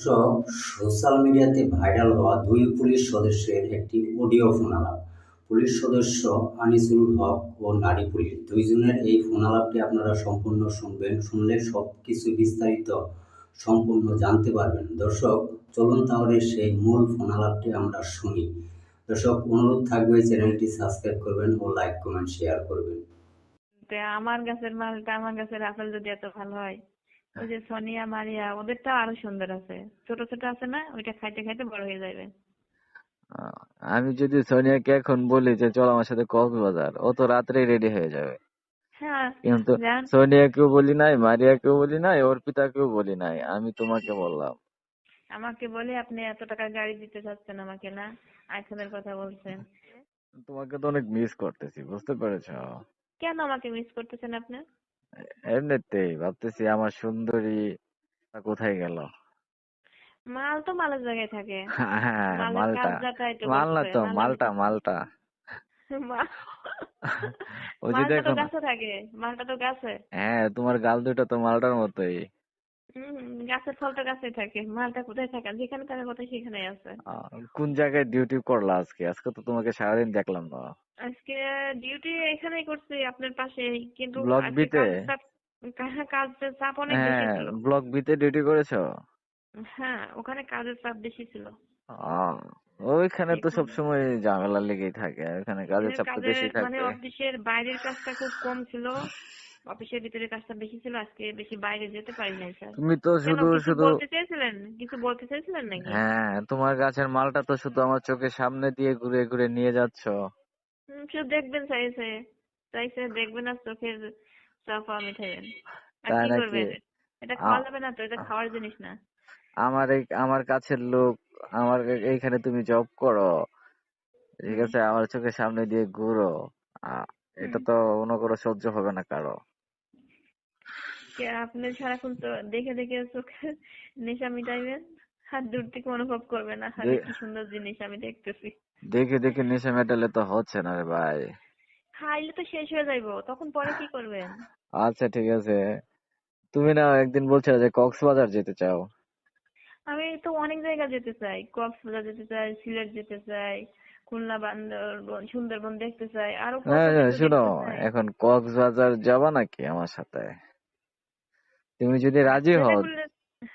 Social মিডিয়াতে viral হওয়া দুই পুলিশ সদস্যের একটি অডিও ফোনালাপ পুলিশ সদস্য আনিসুল হক ও নারী পুলিশ। দুইজনের এই ফোনালাপটি আপনারা সম্পূর্ণ শুনবেন, শুনলে সব কিছু বিস্তারিত সম্পূর্ণ জানতে পারবেন। দর্শক, চলুন তাহলে সেই মূল ফোনালাপটি আমরা শুনি। দর্শক, অনুরোধ থাকবে চ্যানেলটি সাবস্ক্রাইব করবেন ও লাইক, কমেন্ট, শেয়ার করবেন। আমার গাছের মালটা, আমার গাছের আপেল যদি এত ভালো হয়। ওই যে সোনিয়া মারিয়া ওদেরটা আরও সুন্দর আছে। ছোট ছোট আছে না ওইটা খাইতে খাইতে বড় হয়ে যাবে। আমি যদি সোনিয়াকে এখন বলি যে চল আমার সাথে কক্সবাজার ও তো রাত্রেই রেডি হয়ে যাবে। হ্যাঁ কিন্তু সোনিয়াকেও বলি নাই মারিয়াকেও বলি নাই অর্পিতাকেও বলি নাই আমি তোমাকে বললাম। আমাকে বলে আপনি এত টাকা গাড়ি দিতে চাচ্ছেন আমাকে না আইফোনের কথা বলছেন। তোমাকে তো অনেক মিস করতেছি বুঝতে পেরেছ? কেন আমাকে মিস করতেছেন আপনি? এমনিতেই ভাবতেছি আমার সুন্দরী কোথায় গেল? মাল তো মালের জায়গায় থাকে। হ্যাঁ মালের মালটা। কাবজাটাই তো মাল না করছে, তো মালের- মালটা মালটা। মা- ও যদি মালটা তো এখন গাছে থাকে মালটা তো গাছে। হ্যাঁ তোমার গাল দুটো তো মালটার মতোই। হম গাছের ফল তো গাছেই থাকে মালটা কোথায় থাকে যেখানে থাকে কোথায় সেখানেই আছে। কোন জায়গায় ডিউটি করলা আজকে? আজকে তো তোমাকে সারাদিন দেখলাম না। আজকে ডিউটি এখানেই করছি আপনার পাশে কিন্তু ব্লক বিতে? কাজের চাপ- অনেক বেশি হ্যাঁ ছিল। ব্লক বিতে ডিউটি করেছ? হ্যাঁ ওখানে কাজের চাপ বেশি ছিল। ওইখানে তো সবসময় ঝামেলা লেগেই থাকে ওখানে কাজের চাপ তো বেশি মানে থাকে। অফিসের বাইরের কাজটা খুব কম ছিল। অফিসের ভিতরে কাজটা বেশি ছিল আজকে বেশি বাইরে যেতে পারি নাই স্যার। তুমি তো শুধু শুধু বলতে চেয়েছিলেন? কিছু বলতে চেয়েছিলেন নাকি? হ্যাঁ তোমার গাছের মালটা তো শুধু আমার চোখের সামনে দিয়ে ঘুরে ঘুরে নিয়ে যাচ্ছ। হুম, শুধু দেখবেন চাইছে চাইছে দেখবেন আর চোখের চাপা মিঠাইবেন আর তাই কি? করবেন? এটা খাওয়া যাবে না তো এটা খাওয়ার জিনিস না। আমার এই আমার কাছের লোক আমার এইখানে তুমি জব করো। ঠিক আছে আমার চোখের সামনে দিয়ে ঘুরো। এটা তো মনে করো সহ্য হবে না কারও। আপনি সারাক্ষণ তো দেখে দেখে চোখে নেশা মিটাইবেন হাত দূর থেকে অনুভব করবেন না। আরে কি সুন্দর জিনিস আমি দেখতেছি। দেখে দেখে নেশা মেটালে তো হচ্ছে না রে ভাই। খাইলে তো শেষ হয়ে যাইবো তখন পরে কি করবেন? আচ্ছা ঠিক আছে। তুমি না একদিন বলছিলে যে কক্সবাজার যেতে চাও। আমি তো অনেক জায়গা যেতে চাই। কক্সবাজার যেতে চাই সিলেট যেতে চাই খুলনা বান্দরবন সুন্দরবন দেখতে চাই আরও হ্যাঁ হ্যাঁ শুনো এখন কক্সবাজার যাবা নাকি আমার সাথে? তুমি যদি রাজি হও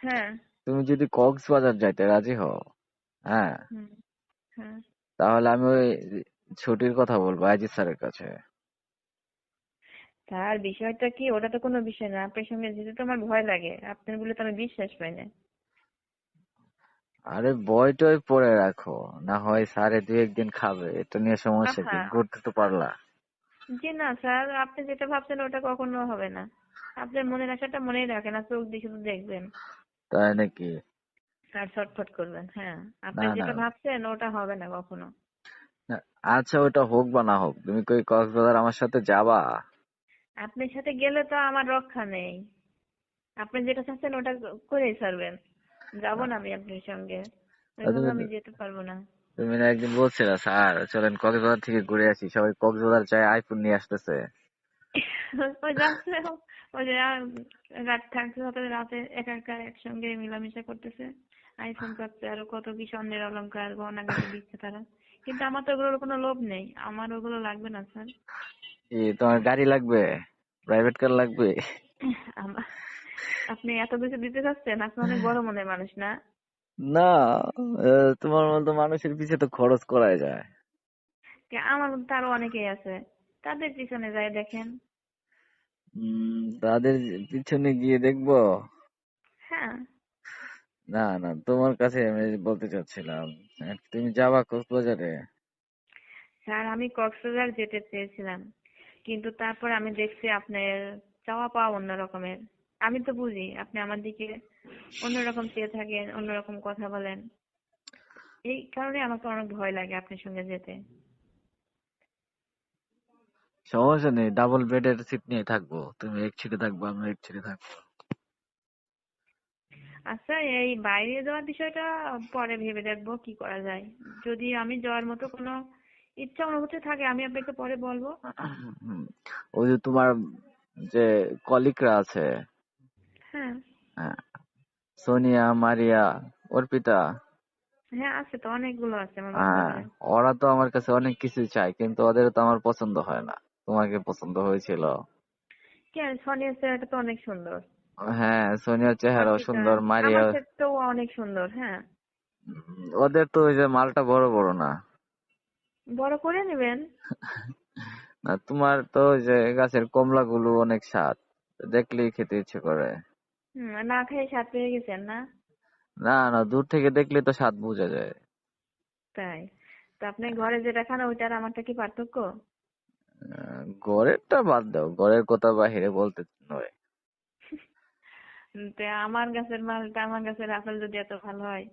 হ্যাঁ। তুমি যদি কক্সবাজার যাইতে রাজি হও হ্যাঁ। হ্যাঁ। তাহলে আমি ওই ছুটির কথা বলব আজিজ স্যারের কাছে। তার বিষয়টা কি? ওটা তো কোনো বিষয় না। আপনার সঙ্গে যেতে তো আমার ভয় লাগে। আপনার বলে তো আমি বিশ্বাস পাই না। আরে বই টই পড়ে রাখো। না হয় স্যারে দুই একদিন খাবে। এটা নিয়ে সমস্যা কি। ঘুরতে তো পারলা। জি না স্যার আপনি যেটা ভাবছেন ওটা কখনো হবে না। আপনার মনের আশাটা মনেই রাখেন আর চোখ দিয়ে শুধু দেখবেন। তাই নাকি? আর ছটফট করবেন হ্যাঁ। আপনি যেটা। ভাবছেন ওটা হবে না কখনো। আচ্ছা ওটা হোক বা না হোক তুমি কই কক্সবাজার আমার সাথে যাবা? আপনার সাথে গেলে তো আমার রক্ষা নেই। আপনি যেটা চাচ্ছেন ওটা করেই ছাড়বেন। যাব না আমি আপনার সঙ্গে। তুমি- আমি যেতে পারব না। তুমি না একদিন বলছিলে স্যার চলেন কক্সবাজার থেকে ঘুরে আসি। সবাই কক্সবাজার যায় আইফোন নিয়ে আসতেছে। ওই যাচ্ছে। ওই যে আহ, রাত থাকতে থাকতে রাতে একা একা একসঙ্গে মিলামিশা করতেছে। আইফোন পাচ্ছে আরও কত কি স্বর্ণের অলংকার গহনা গাড়ি দিচ্ছে তারা। কিন্তু আমার তো ওগুলোর কোনো লোভ নেই। আমার ওগুলো লাগবে না স্যার। কি তোমার গাড়ি লাগবে? প্রাইভেট কার লাগবে? আপনি এত কিছু দিতে চাচ্ছেন? আপনি অনেক বড় মনের মানুষ না? না তোমার মতো মানুষের পিছে তো খরচ করাই যায়। আমার মধ্যে আরও অনেকেই আছে। তাদের পিছনে যায় দেখেন। উম, তাদের পিছনে গিয়ে দেখব? হ্যাঁ। না না তোমার কাছে আমি বলতে চাচ্ছিলাম আহ, তুমি যাবা কক্সবাজারে? স্যার আমি কক্সবাজার যেতে চেয়েছিলাম কিন্তু তারপর আমি দেখছি আপনার চাওয়া পাওয়া অন্য রকমের। আমি তো বুঝি আপনি আমার দিকে অন্যরকম চেয়ে থাকেন অন্যরকম কথা বলেন। এই কারণে আমাকে অনেক ভয় লাগে আপনার সঙ্গে যেতে। সমস্যা নেই ডাবল বেডের সিট নিয়ে থাকব। তুমি এক ছিটে থাকব আমি এক ছিটে থাকব। আচ্ছা এই বাইরে যাওয়ার বিষয়টা পরে ভেবে দেখব কি করা যায়। যদি আমি যাওয়ার মতো কোনো ইচ্ছা অনুভূতি থাকে আমি আপনাকে পরে বলব। ওই যে তোমার যে কলিগরা আছে হ্যাঁ। হ্যাঁ সোনিয়া মারিয়া অর্পিতা। হ্যাঁ আছে তো অনেকগুলো আছে আমার হ্যাঁ ওরা তো আমার কাছে অনেক কিছু চায় কিন্তু ওদের তো আমার পছন্দ হয় না। তোমাকে পছন্দ হয়েছিল? কেন সোনিয়া চেহারাটা তো অনেক সুন্দর। হ্যাঁ সোনিয়ার চেহারাও সুন্দর মারিয়া ক্ষেত্রেও অনেক সুন্দর হ্যাঁ। ওদের তো ওই যে মালটা বড় বড় না। বড় করে নেবেন। না তোমার তো ওই যে গাছের কমলা গুলো অনেক স্বাদ দেখলেই খেতে ইচ্ছে করে। না খেয়ে স্বাদ পেয়ে গেছেন না? না না দূর থেকে দেখলে তো স্বাদ বোঝা যায়। তাই। তো আপনি ঘরে যেটা খান ওইটা আর আমারটা কি পার্থক্য? ঘরেরটা বাদ দাও ঘরের কথা বাহিরে বলতে নয়। তো আমার গাছের মালটা আমার গাছের আপেল যদি এত ভালো হয়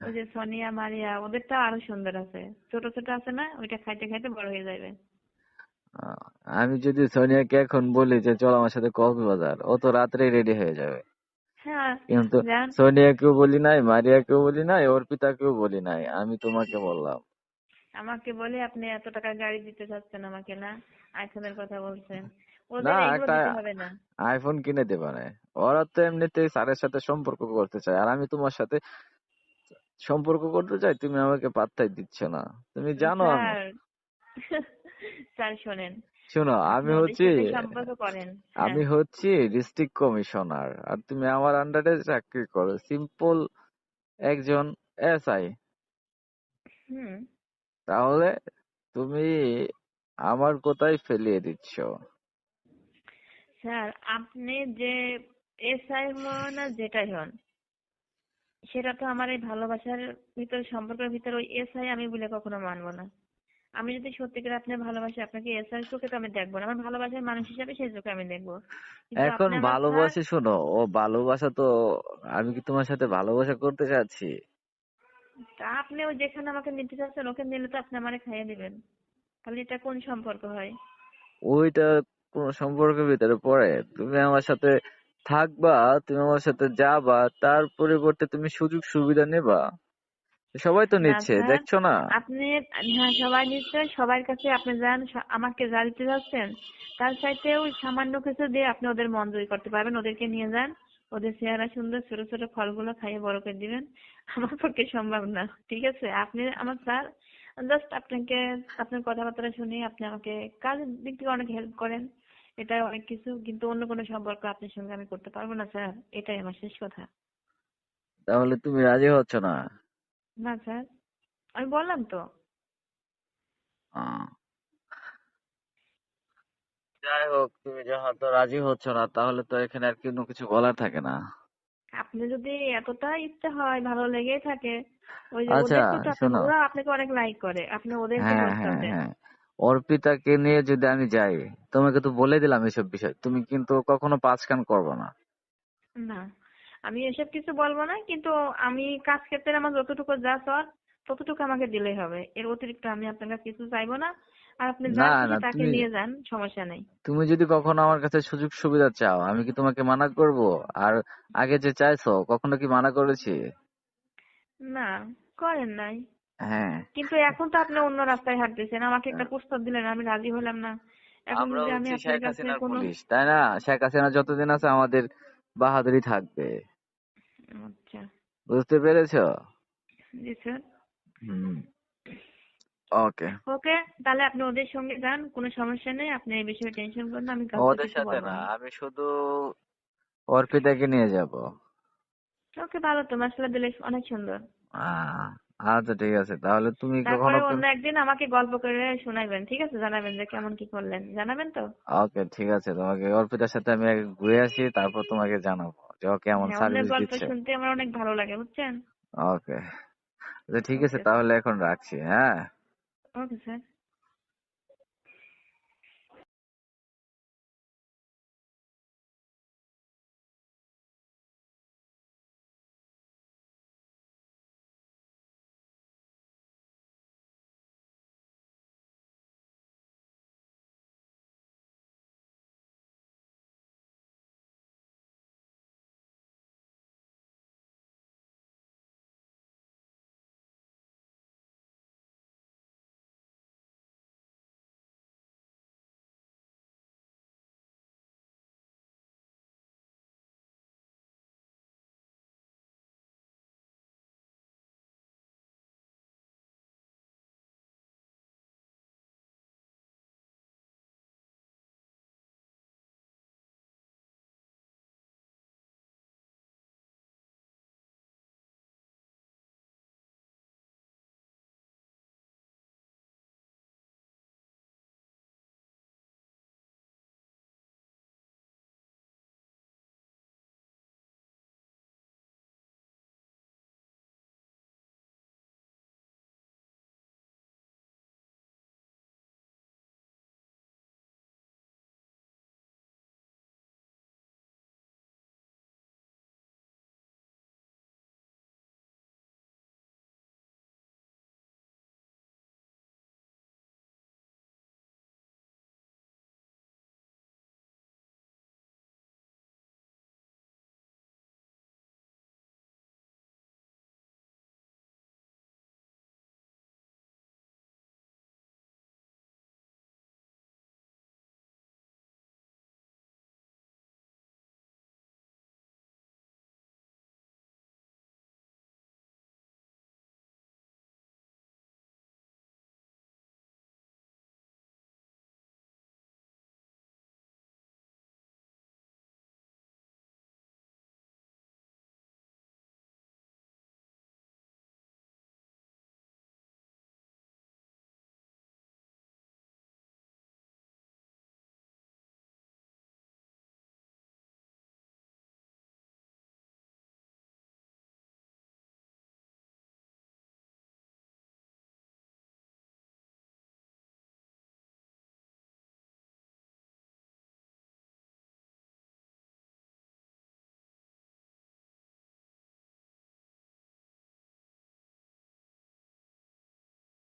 ওই যে সোনিয়া মারিয়া ওদেরটা আরও সুন্দর আছে। ছোট ছোট আছে না ওইটা খাইতে খাইতে বড় হয়ে যাবে আমি যদি সোনিয়াকে এখন বলি যে চল আমার সাথে কক্সবাজার ও তো রাত্রেই রেডি হয়ে যাবে। হ্যাঁ কিন্তু সোনিয়াকেও বলি নাই মারিয়াকেও বলি নাই অর্পিতাকেও বলি নাই আমি তোমাকে বললাম। আমাকে বলে আপনি এত টাকার গাড়ি দিতে চাচ্ছেন আমাকে না আইফোনের কথা বলছেন। ওদের না, এগুলো একটা- দিতে হবে না। আইফোন কিনে দেবা না। ওরা তো এমনিতেই স্যারের সাথে সম্পর্ক করতে চায় আর আমি তোমার সাথে সম্পর্ক করতে চাই তুমি আমাকে পাত্তাই দিচ্ছ না। তুমি জানো আমি। স্যার শোনেন। শোনো আমি হচ্ছি সম্পর্ক করেন। আমি হচ্ছি ডিস্ট্রিক্ট কমিশনার আর তুমি আমার আন্ডারে চাকরি করো। সিম্পল একজন এসআই হুম। তাহলে তুমি আমার কোথায় ফেলিয়ে দিচ্ছ। স্যার আপনি যে এসআই হন আর যেটাই হন সেটা তো আমার এই ভালোবাসার ভিতর সম্পর্কের ভিতর ওই এসআই আমি বলে কখনো মানবো না। আমি যদি সত্যিকার আপনার ভালোবাসি আপনাকে এসআই চোখে তো আমি দেখব না। আমার ভালোবাসার মানুষ হিসাবে সেই চোখে আমি দেখব। এখন আপনি ভালোবাসি শোনো ও ভালোবাসা তো আমি কি তোমার সাথে ভালোবাসা করতে চাচ্ছি? তা আপনি ওই যেখানে আমাকে নিতে চাচ্ছেন ওকে নিলে তো আপনি আমারে খাইয়ে দিবেন। তাহলে এটা কোন সম্পর্ক হয়? ওইটা কোন সম্পর্কের ভিতরে পড়ে। তুমি আমার সাথে থাকবা তুমি আমার সাথে যাবা তার পরিবর্তে তুমি সুযোগ সুবিধা নেবা। সবাই তো নিচ্ছে। দেখছ না? আপনি হ্যাঁ সবাই নিশ্চয় সবার কাছে আপনি যান আমাকে যা দিতে যাচ্ছেন তার চাইতে ওই সামান্য কিছু দিয়ে আপনি ওদের মন জয় করতে পারবেন ওদেরকে নিয়ে যান। ওদের চেহারা সুন্দর ছোট ছোট ফলগুলো খাইয়ে বড় করে দিবেন। আমার পক্ষে সম্ভব না ঠিক আছে? আপনি আমার স্যার জাস্ট আপনাকে আপনার কথাবার্তা শুনে আপনি আমাকে কাজের দিক থেকে অনেক হেল্প করেন। এটা অনেক কিছু কিন্তু অন্য কোনো সম্পর্ক আপনার সঙ্গে আমি করতে পারব না স্যার। এটাই আমার শেষ কথা। তাহলে তুমি রাজি হচ্ছ না? না স্যার। আমি বললাম তো। যাই হোক তুমি যখন তো রাজি হচ্ছ না তাহলে তো এখানে আর কোনো কিছু বলার থাকে না। আপনি যদি এতটা ইচ্ছা হয় ভালো লেগেই থাকে। ওই যে আচ্ছা, ওদেরকে তো শোনো। ওরা আপনাকে অনেক লাইক করে। আপনি ওদেরকে হ্যাঁ হ্যাঁ হ্যাঁ। অর্পিতাকে নিয়ে যদি আমি যাই তোমাকে তো বলে দিলাম এসব বিষয় তুমি কিন্তু কখনো পাঁচ কান করবে না। না আমি এসব কিছু বলব না কিন্তু আমি কাজ ক্ষেত্রে আমার যতটুকু যা চল ততটুকু আমাকে দিলেই হবে। এর অতিরিক্ত আমি আপনার কাছে কিছু চাইব না। আর আপনি তাকে নিয়ে যান সমস্যা নেই। তুমি যদি কখনো আমার কাছে সুযোগ সুবিধা চাও আমি কি তোমাকে মানা করব? আর আগে যে চাইছো কখনো কি মানা করেছি? না করেন নাই। হ্যাঁ। কিন্তু এখন তো আপনি অন্য রাস্তায় হাঁটতেছেন আমাকে একটা প্রস্তাব দিলেন আমি রাজি হলাম না। এখন যদি আমি আপনার শেখ কাছে কোনো পুলিশ তাই না? শেখ হাসিনা যতদিন আছে আমাদের বাহাদুরি থাকবে। আচ্ছা। বুঝতে পেরেছ? জি স্যার। হুম। ওকে। ওকে তাহলে আপনি ওদের সঙ্গে যান কোনো সমস্যা নেই আপনি এই বিষয়ে টেনশন করেন না আমি কাউকে ওদের কিছু সাথে বলব না না। আমি শুধু অর্পিতাকে নিয়ে যাব। ওকে ভালো তো মাসালা দিলে অনেক সুন্দর। আচ্ছা ঠিক আছে তাহলে তুমি তারপরে কখনো অন্য একদিন আমাকে গল্প করে শোনাবেন ঠিক আছে? জানাবেন যে কেমন কি করলেন জানাবেন তো? ওকে ঠিক আছে তোমাকে অর্পিতার সাথে আমি আগে ঘুরে আসি তারপর তোমাকে জানাব যে ও কেমন হ্যাঁ, অন্যের সার্ভিস গল্প দিচ্ছে। শুনতে আমার অনেক ভালো লাগে বুঝছেন? ওকে। আচ্ছা ঠিক আছে তাহলে এখন রাখছি হ্যাঁ? Okay sir